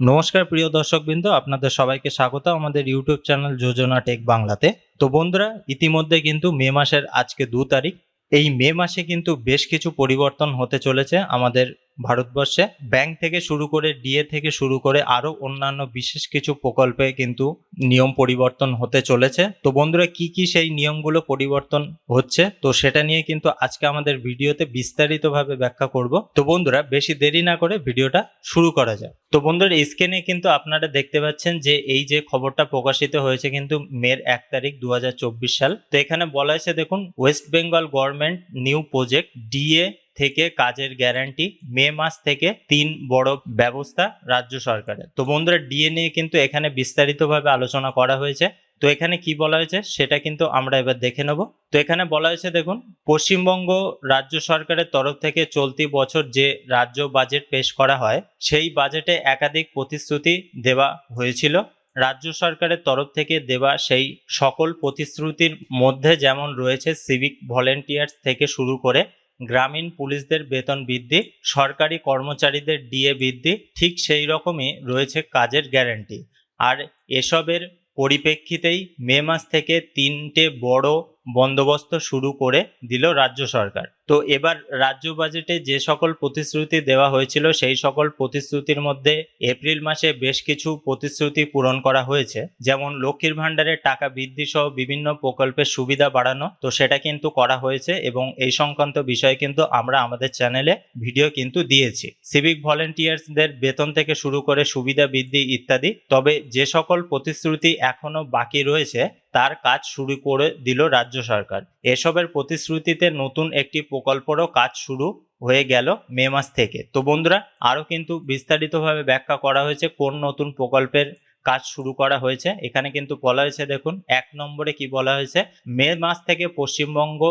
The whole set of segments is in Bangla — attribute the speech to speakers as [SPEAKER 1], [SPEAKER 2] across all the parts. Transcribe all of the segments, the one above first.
[SPEAKER 1] নমস্কার প্রিয় দর্শকবৃন্দ, আপনাদের সবাইকে স্বাগত আমাদের ইউটিউব চ্যানেল যোজনা টেক বাংলাতে। তো বন্ধুরা, ইতিমধ্যে কিন্তু মে মাসের আজকে দু তারিখ। এই মে মাসে কিন্তু বেশ কিছু পরিবর্তন হতে চলেছে আমাদের ভারতবর্ষে ব্যাংক থেকে শুরু করে ডিএ থেকে শুরু করে আরও অন্যান্য বিশেষ কিছু প্রকল্পে কিন্তু নিয়ম পরিবর্তন হতে চলেছে। তো বন্ধুরা, কি কি সেই নিয়মগুলো পরিবর্তন হচ্ছে? তো সেটা নিয়ে কিন্তু আজকে আমাদের ভিডিওতে বিস্তারিতভাবে ব্যাখ্যা করব। তো বন্ধুরা, বেশি দেরি না করে ভিডিওটা শুরু করা যায় তো বন্ধুরা স্ক্রিনে কিন্তু আপনারা দেখতে পাচ্ছেন যে এই যে খবরটা প্রকাশিত হয়েছে কিন্তু মের এক তারিখ দু হাজার চব্বিশ সাল। তো এখানে বলা হয়েছে, দেখুন West Bengal government new project DA থেকে কাজের গ্যারান্টি মে মাস থেকে তিন বড় ব্যবস্থা রাজ্য সরকারের। তো বন্ধুরা ডিএ নিয়ে কিন্তু এখানে বিস্তারিতভাবে আলোচনা করা হয়েছে। তো এখানে কি বলা হয়েছে সেটা কিন্তু আমরা এবার দেখে নেব। তো এখানে বলা হয়েছে, দেখুন, পশ্চিমবঙ্গ রাজ্য সরকারের তরফ থেকে চলতি বছর যে রাজ্য বাজেট পেশ করা হয়, সেই বাজেটে একাধিক প্রতিশ্রুতি দেওয়া হয়েছিল। রাজ্য সরকারের তরফ থেকে দেওয়া সেই সকল প্রতিশ্রুতির মধ্যে যেমন রয়েছে সিভিক ভলেন্টিয়ার্স থেকে শুরু করে গ্রামীণ পুলিশদের বেতন বৃদ্ধি, সরকারি কর্মচারীদের ডিএ বৃদ্ধি, ঠিক সেই রকমই রয়েছে কাজের গ্যারান্টি। আর এসবের পরিপ্রেক্ষিতেই মে মাস থেকে তিনটে বড় বন্দোবস্ত শুরু করে দিল রাজ্য সরকার। তো এবার রাজ্য বাজেটে যে সকল প্রতিশ্রুতি দেওয়া হয়েছিল, সেই সকল প্রতিশ্রুতির মধ্যে এপ্রিল মাসে বেশ কিছু প্রতিশ্রুতি পূরণ করা হয়েছে। যেমন লক্ষ্মীর ভাণ্ডারের টাকা বৃদ্ধি সহ বিভিন্ন প্রকল্পের সুবিধা বাড়ানো, তো সেটা কিন্তু করা হয়েছে এবং এই সংক্রান্ত বিষয়ে কিন্তু আমরা আমাদের চ্যানেলে ভিডিও কিন্তু দিয়েছি। সিভিক ভলেন্টিয়ার্সদের বেতন থেকে শুরু করে সুবিধা বৃদ্ধি ইত্যাদি, তবে যে সকল প্রতিশ্রুতি এখনও বাকি রয়েছে তার কাজ শুরু করে দিল রাজ্য সরকার। এসবের প্রতিশ্রুতিতে নতুন একটি প্রকল্পেরও কাজ শুরু হয়ে গেল মে মাস থেকে। তো বন্ধুরা, আরও কিন্তু বিস্তারিতভাবে ব্যাখ্যা করা হয়েছে কোন নতুন প্রকল্পের কাজ শুরু করা হয়েছে। এখানে কিন্তু বলা হয়েছে, দেখুন, এক নম্বরে কি বলা হয়েছে, মে মাস থেকে পশ্চিমবঙ্গ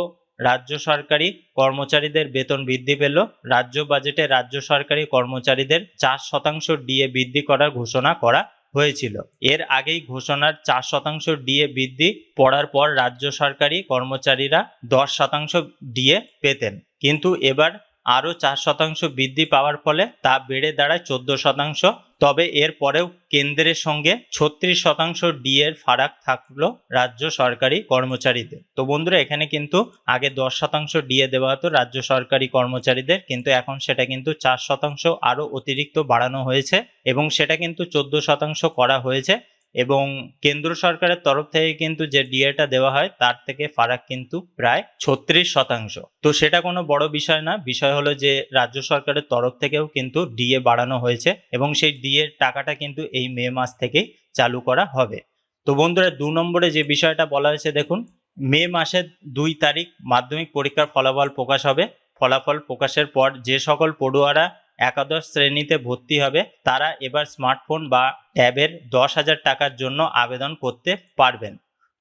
[SPEAKER 1] রাজ্য সরকারি কর্মচারীদের বেতন বৃদ্ধি পেল। রাজ্য বাজেটে রাজ্য সরকারি কর্মচারীদের চার শতাংশ ডিএ বৃদ্ধি করার ঘোষণা করা হয়েছিল। এর আগেই ঘোষণার চার শতাংশ ডিএ বৃদ্ধি পড়ার পর রাজ্য সরকারি কর্মচারীরা দশ শতাংশ ডিএ পেতেন। কিন্তু এবার আরও চার শতাংশ বৃদ্ধি পাওয়ার ফলে তা বেড়ে দাঁড়ায় চোদ্দ শতাংশ। তবে এর পরেও কেন্দ্রের সঙ্গে ছত্রিশ শতাংশ ডি এর ফারাক থাকল রাজ্য সরকারি কর্মচারীদের। তো বন্ধুরা, এখানে কিন্তু আগে দশ শতাংশ ডিএ দেওয়া হতো রাজ্য সরকারি কর্মচারীদের, কিন্তু এখন সেটা কিন্তু চার শতাংশ আরও অতিরিক্ত বাড়ানো হয়েছে এবং সেটা কিন্তু চোদ্দ শতাংশ করা হয়েছে। এবং কেন্দ্র সরকারের তরফ থেকে কিন্তু যে ডিএটা দেওয়া হয়, তার থেকে ফারাক কিন্তু প্রায় ছত্রিশ শতাংশ। তো সেটা কোনো বড় বিষয় না, বিষয় হলো যে রাজ্য সরকারের তরফ থেকেও কিন্তু ডিএ বাড়ানো হয়েছে এবং সেই ডিএ টাকাটা কিন্তু এই মে মাস থেকেই চালু করা হবে। তো বন্ধুরা, দু নম্বরে যে বিষয়টা বলা হয়েছে, দেখুন, মে মাসের দুই তারিখ মাধ্যমিক পরীক্ষার ফলাফল প্রকাশ হবে। ফলাফল প্রকাশের পর যে সকল পড়ুয়ারা একাদশ শ্রেণীতে ভর্তি হবে, তারা এবার স্মার্টফোন বা ট্যাবের দশ হাজার টাকার জন্য আবেদন করতে পারবেন।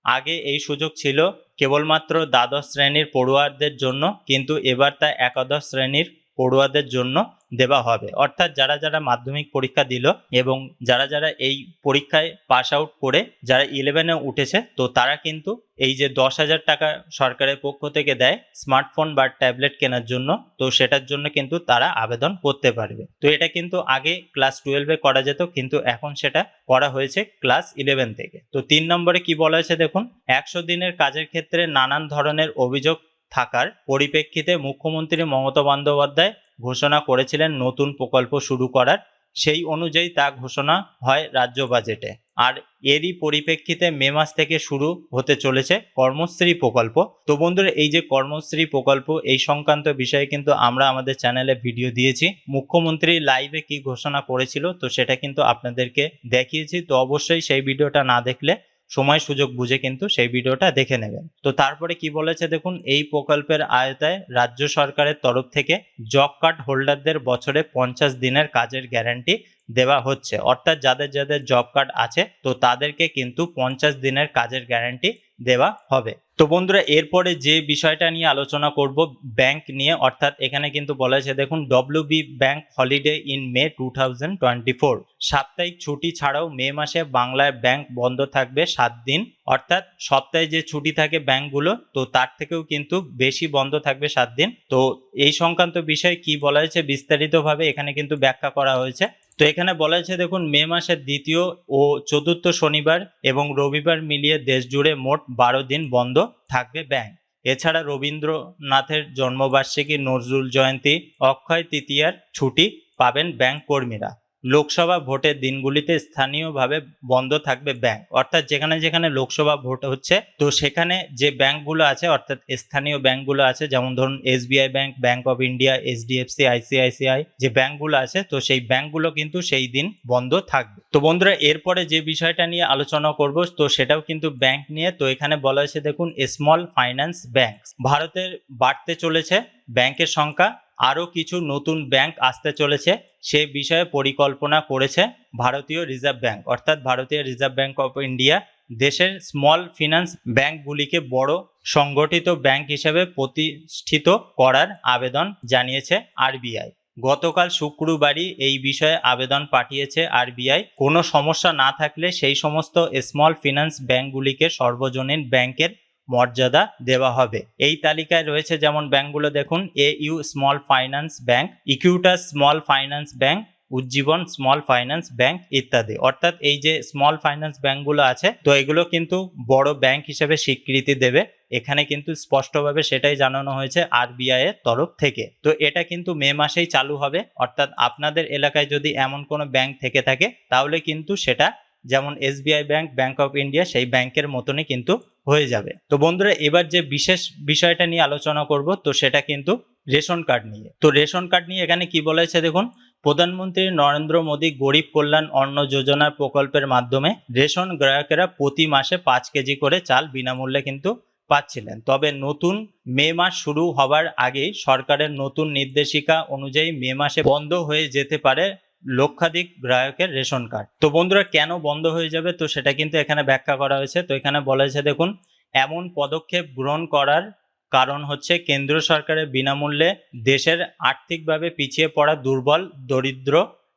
[SPEAKER 1] আগে এই সুযোগ ছিল, কেবলমাত্র দ্বাদশ শ্রেণির পড়ুয়াদের জন্য, কিন্তু এবার তা একাদশ শ্রেণির পড়ুয়াদের জন্য দেওয়া হবে। অর্থাৎ যারা যারা মাধ্যমিক পরীক্ষা দিল এবং যারা যারা এই পরীক্ষায় পাস আউট করে যারা ইলেভেনে উঠেছে, তো তারা কিন্তু এই যে দশ হাজার টাকা সরকারের পক্ষ থেকে দেয় স্মার্টফোন বা ট্যাবলেট কেনার জন্য, তো সেটার জন্য কিন্তু তারা আবেদন করতে পারবে। তো এটা কিন্তু আগে ক্লাস টুয়েলভে করা যেত, কিন্তু এখন সেটা করা হয়েছে ক্লাস ইলেভেন থেকে। তো তিন নম্বরে কি বলা হয়েছে দেখুন, একশো দিনের কাজের ক্ষেত্রে নানান ধরনের অভিযোগ থাকার পরিপ্রেক্ষিতে মুখ্যমন্ত্রী মমতা বন্দ্যোপাধ্যায় ঘোষণা করেছিলেন নতুন প্রকল্প শুরু করার। সেই অনুযায়ী তা ঘোষণা হয় রাজ্য বাজেটে। আর এরই পরিপ্রেক্ষিতে মে মাস থেকে শুরু হতে চলেছে কর্মশ্রী প্রকল্প। তো বন্ধুরা, এই যে কর্মশ্রী প্রকল্প, এই সংক্রান্ত বিষয়ে কিন্তু আমরা আমাদের চ্যানেলে ভিডিও দিয়েছি। মুখ্যমন্ত্রী লাইভে কি ঘোষণা করেছিল, তো সেটা কিন্তু আপনাদেরকে দেখিয়েছি। তো অবশ্যই সেই ভিডিওটা না দেখলে সময় সুযোগ বুঝে কিন্তু সেই ভিডিওটা দেখে নেবেন। তো তারপরে কি বলেছে দেখুন, এই প্রকল্পের আয়তায় রাজ্য সরকারের তরফ থেকে জব কার্ড হোল্ডারদের বছরে পঞ্চাশ দিনের কাজের গ্যারান্টি দেওয়া হচ্ছে। অর্থাৎ যাদের যাদের জব কার্ড আছে, তো তাদেরকে কিন্তু পঞ্চাশ দিনের কাজের গ্যারান্টি দেওয়া হবে। তো বন্ধুরা, এরপরে যে বিষয়টা নিয়ে আলোচনা করব, ব্যাংক নিয়ে, অর্থাৎ এখানে কিন্তু বলা হয়েছে, দেখুন W B bank holiday in May two thousand twenty four সাপ্তাহিক ছুটি ছাড়াও মে মাসে বাংলায় ব্যাংক বন্ধ থাকবে সাত দিন। অর্থাৎ সপ্তাহে যে ছুটি থাকে ব্যাংকগুলো, তো তার থেকেও কিন্তু বেশি বন্ধ থাকবে সাত দিন। তো এই সংক্রান্ত বিষয়ে কি বলা হয়েছে, বিস্তারিতভাবে এখানে কিন্তু ব্যাখ্যা করা হয়েছে। তো এখানে বলা হয়েছে, দেখুন, মে মাসের দ্বিতীয় ও চতুর্থ শনিবার এবং রবিবার মিলিয়ে দেশ জুড়ে মোট বারো দিন বন্ধ থাকবে ব্যাংক। এছাড়া রবীন্দ্রনাথের জন্মবার্ষিকী, নজরুল জয়ন্তী, অক্ষয় তৃতীয়ার ছুটি পাবেন ব্যাংক কর্মীরা। লোকসভা ভোটের দিনগুলিতে স্থানীয়ভাবে বন্ধ থাকবে ব্যাংক। অর্থাৎ যেখানে যেখানে লোকসভা ভোট হচ্ছে, তো সেখানে যে ব্যাংকগুলো আছে, অর্থাৎ স্থানীয় ব্যাংকগুলো আছে, যেমন ধরুন SBI bank bank of India, HDFC, ICICI, যে ব্যাংকগুলো আছে, তো সেই ব্যাংকগুলো কিন্তু সেই দিন বন্ধ থাকবে। তো বন্ধুরা, এরপরে যে বিষয়টা নিয়ে আলোচনা করব, তো সেটাও কিন্তু ব্যাংক নিয়ে। তো এখানে বলা হয়েছে, দেখুন, স্মল ফাইন্যান্স ব্যাংক। ভারতের বাড়তে চলেছে ব্যাংকের সংখ্যা, আরও কিছু নতুন ব্যাংক আসতে চলেছে। সে বিষয়ে পরিকল্পনা করেছে ভারতীয় রিজার্ভ ব্যাংক। অর্থাৎ ভারতীয় রিজার্ভ ব্যাংক অফ ইন্ডিয়া দেশের স্মল ফিনান্স ব্যাংকগুলিকে বড় সংগঠিত ব্যাংক হিসেবে প্রতিষ্ঠিত করার আবেদন জানিয়েছে আরবিআই। গতকাল শুক্রবারই এই বিষয়ে আবেদন পাঠিয়েছে আরবিআই। কোনো সমস্যা না থাকলে সেই সমস্ত স্মল ফিনান্স ব্যাংকগুলিকে সর্বজনীন ব্যাংকের মর্যাদা দেওয়া হবে। এই তালিকায় রয়েছে যেমন ব্যাংকগুলো দেখুন A U small finance bank Equitas small finance bank Ujjivan small finance bank ইত্যাদি। অর্থাৎ এই যে স্মল ফাইন্যান্স ব্যাংকগুলো আছে, তো এগুলো কিন্তু বড় ব্যাংক হিসেবে স্বীকৃতি দেবে। এখানে কিন্তু স্পষ্টভাবে সেটাই জানানো হয়েছে আরবিআই এর তরফ থেকে। তো এটা কিন্তু মে মাসেই চালু হবে। অর্থাৎ আপনাদের এলাকায় যদি এমন কোনো ব্যাংক থেকে থাকে, তাহলে কিন্তু সেটা যেমন SBI bank bank of India, সেই ব্যাংকের মতনই কিন্তু হয়ে যাবে। তো বন্ধুরা, এবার যে বিশেষ বিষয়টা নিয়ে আলোচনা করব, তো সেটা কিন্তু রেশন কার্ড নিয়ে। তো রেশন কার্ড নিয়ে এখানে কি বলেছে দেখুন, প্রধানমন্ত্রী নরেন্দ্র মোদী গরিব কল্যাণ অন্ন যোজনা প্রকল্পের মাধ্যমে রেশন গ্রাহকেরা প্রতি মাসে পাঁচ কেজি করে চাল বিনামূল্যে কিন্তু পাচ্ছিলেন। তবে নতুন মে মাস শুরু হবার আগেই সরকারের নতুন নির্দেশিকা অনুযায়ী মে মাসে বন্ধ হয়ে যেতে পারে লক্ষাধিক গ্রাহকের রেশন কার্ড। তো বন্ধুরা, কেন বন্ধ হয়ে যাবে? তো সেটা কিন্তু এখানে ব্যাখ্যা করা হয়েছে। তো এখানে বলা হয়েছে, দেখুন, এমন পদক্ষেপ গ্রহণ করার কারণ হচ্ছে কেন্দ্র সরকারের বিনামূল্যে দেশের আর্থিকভাবে পিছিয়ে পড়া দুর্বল, দরিদ্র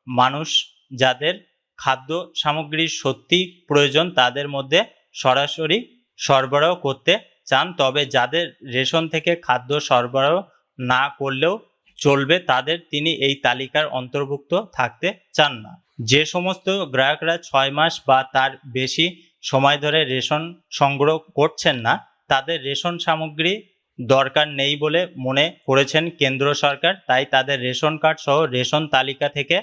[SPEAKER 1] মানুষ যাদের খাদ্য সামগ্রীর সত্যি প্রয়োজন, তাদের মধ্যে সরাসরি সরবরাহ করতে চান। তবে যাদের রেশন থেকে খাদ্য সরবরাহ না করলেও চলবে তাদের তিনি এই তালিকার অন্তর্ভুক্ত থাকতে চান না। যে সমস্ত গ্রাহকরা ছয় মাস বা তার বেশি সময় ধরে রেশন সংগ্রহ করছেন না, তাদের রেশন সামগ্রী দরকার নেই বলে মনে করেছেন কেন্দ্র সরকার। তাই তাদের রেশন কার্ড সহ রেশন তালিকা থেকে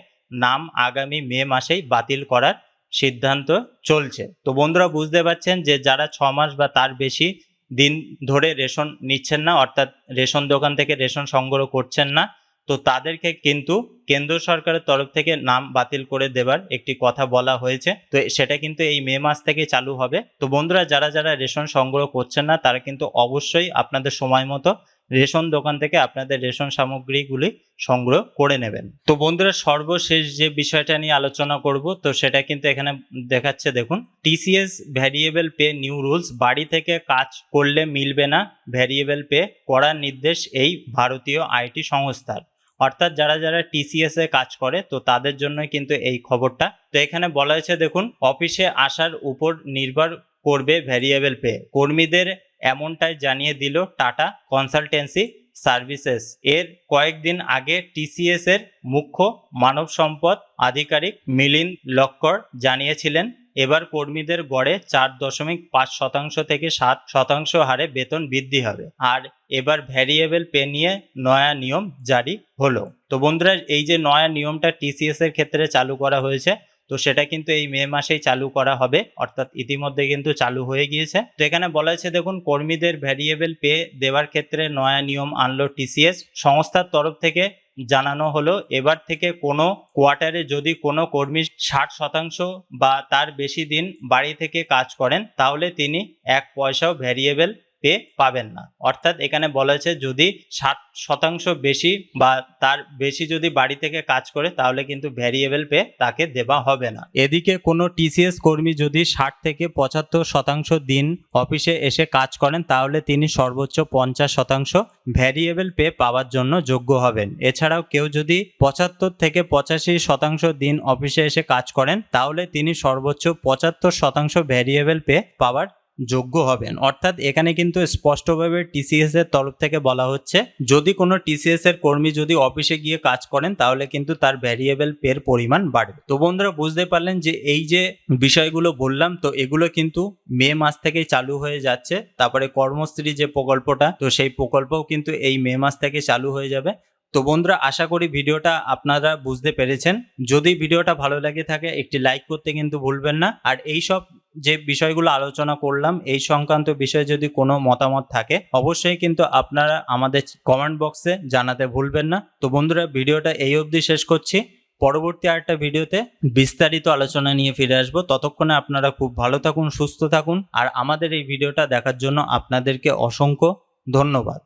[SPEAKER 1] নাম আগামী মে মাসেই বাতিল করার সিদ্ধান্ত চলছে। তো বন্ধুরা, বুঝতে পারছেন যে যারা ছ মাস বা তার বেশি দিন ধরে রেশন নিচ্ছেন না, অর্থাৎ রেশন দোকান থেকে রেশন সংগ্রহ করছেন না। তো তাদেরকে কিন্তু কেন্দ্র সরকারের তরফ থেকে নাম বাতিল করে দেবার একটি কথা বলা হয়েছে। তো সেটা কিন্তু এই মে মাস থেকে চালু হবে। তো বন্ধুরা, যারা যারা রেশন সংগ্রহ করছেন না, তারা কিন্তু অবশ্যই আপনাদের সময় মতো রেশন দোকান থেকে আপনাদের রেশন সামগ্রীগুলি সংগ্রহ করে নেবেন। তো বন্ধুরা, সর্বশেষ যে বিষয়টা নিয়ে আলোচনা করব, তো সেটা কিন্তু এখানে দেখাচ্ছে, দেখুন। TCS variable pay new rules বাড়ি থেকে কাজ করলে মিলবে না ভ্যারিয়েবল পে করার নির্দেশ এই ভারতীয় আইটি সংস্থার। অর্থাৎ যারা যারা টিসিএস এ কাজ করে, তো তাদের জন্য কিন্তু এই খবরটা। তো এখানে বলা হয়েছে, দেখুন, অফিসে আসার উপর নির্ভর করবে ভ্যারিয়েবল পে কর্মীদের এমনটাই জানিয়ে দিল টাটা কনসালটেন্সি সার্ভিসেস। এর কয়েকদিন আগে টিসিএস এর মুখ্য মানব সম্পদ আধিকারিক মিলিন লক্কর জানিয়েছিলেন, এবার কর্মীদের গড়ে চার দশমিক পাঁচ শতাংশ থেকে সাত শতাংশ হারে বেতন বৃদ্ধি হবে। আর এবার ভ্যারিয়েবল পে নিয়ে নয়া নিয়ম জারি হলো। তো বন্ধুরা, এই যে নয়া নিয়মটা টিসিএস এর ক্ষেত্রে চালু করা হয়েছে তো সেটা কিন্তু এই মে মাসেই চালু করা হবে, অর্থাৎ ইতিমধ্যে কিন্তু চালু হয়ে গিয়েছে। তো এখানে বলা হয়েছে, দেখুন, কর্মীদের ভ্যারিয়েবল পে দেওয়ার ক্ষেত্রে নয়া নিয়ম আনলো টিসিএস সংস্থার তরফ থেকে জানানো হলো, এবার থেকে কোনো কোয়ার্টারে যদি কোনো কর্মী ষাট শতাংশ বা তার বেশি দিন বাড়ি থেকে কাজ করেন, তাহলে তিনি এক পয়সাও ভ্যারিয়েবল পে পাবেন না। অর্থাৎ এখানে বলা হয়েছে যদি ষাট শতাংশ বেশি বা তার বেশি যদি বাড়ি থেকে কাজ করে, তাহলে কিন্তু ভ্যারিয়েবল পে তাকে দেওয়া হবে না। এদিকে কোনো টিসিএস কর্মী যদি ষাট থেকে পঁচাত্তর শতাংশ দিন অফিসে এসে কাজ করেন, তাহলে তিনি সর্বোচ্চ পঞ্চাশ শতাংশ ভ্যারিয়েবল পে পাওয়ার জন্য যোগ্য হবেন। এছাড়াও কেউ যদি পঁচাত্তর থেকে পঁচাশি শতাংশ দিন অফিসে এসে কাজ করেন, তাহলে তিনি সর্বোচ্চ পঁচাত্তর শতাংশ ভ্যারিয়েবল পে পাওয়ার যোগ্য হবেন। অর্থাৎ এখানে কিন্তু স্পষ্টভাবে টিসিএস এর তরফ থেকে বলা হচ্ছে, যদি কোনো টিসিএস এর কর্মী যদি অফিসে গিয়ে কাজ করেন, তাহলে কিন্তু তার ভ্যারিয়েবল পের পরিমাণ বাড়বে। তো বন্ধুরা, বুঝতে পারলেন যে এই যে বিষয়গুলো বললাম, তো এগুলো কিন্তু মে মাস থেকেই চালু হয়ে যাচ্ছে। তারপরে কর্মশ্রী যে প্রকল্পটা, তো সেই প্রকল্পও কিন্তু এই মে মাস থেকে চালু হয়ে যাবে। তো বন্ধুরা, আশা করি ভিডিওটা আপনারা বুঝতে পেরেছেন। যদি ভিডিওটা ভালো লাগে থাকে, একটি লাইক করতে কিন্তু ভুলবেন না। আর এই সব যে বিষয়গুলো আলোচনা করলাম, এই সংক্রান্ত বিষয়ে যদি কোনো মতামত থাকে, অবশ্যই কিন্তু আপনারা আমাদের কমেন্ট বক্সে জানাতে ভুলবেন না। তো বন্ধুরা, ভিডিওটা এই অবধি শেষ করছি। পরবর্তী আরেকটা ভিডিওতে বিস্তারিত আলোচনা নিয়ে ফিরে আসব। ততক্ষণে আপনারা খুব ভালো থাকুন, সুস্থ থাকুন। আর আমাদের এই ভিডিওটা দেখার জন্য আপনাদেরকে অসংখ্য ধন্যবাদ।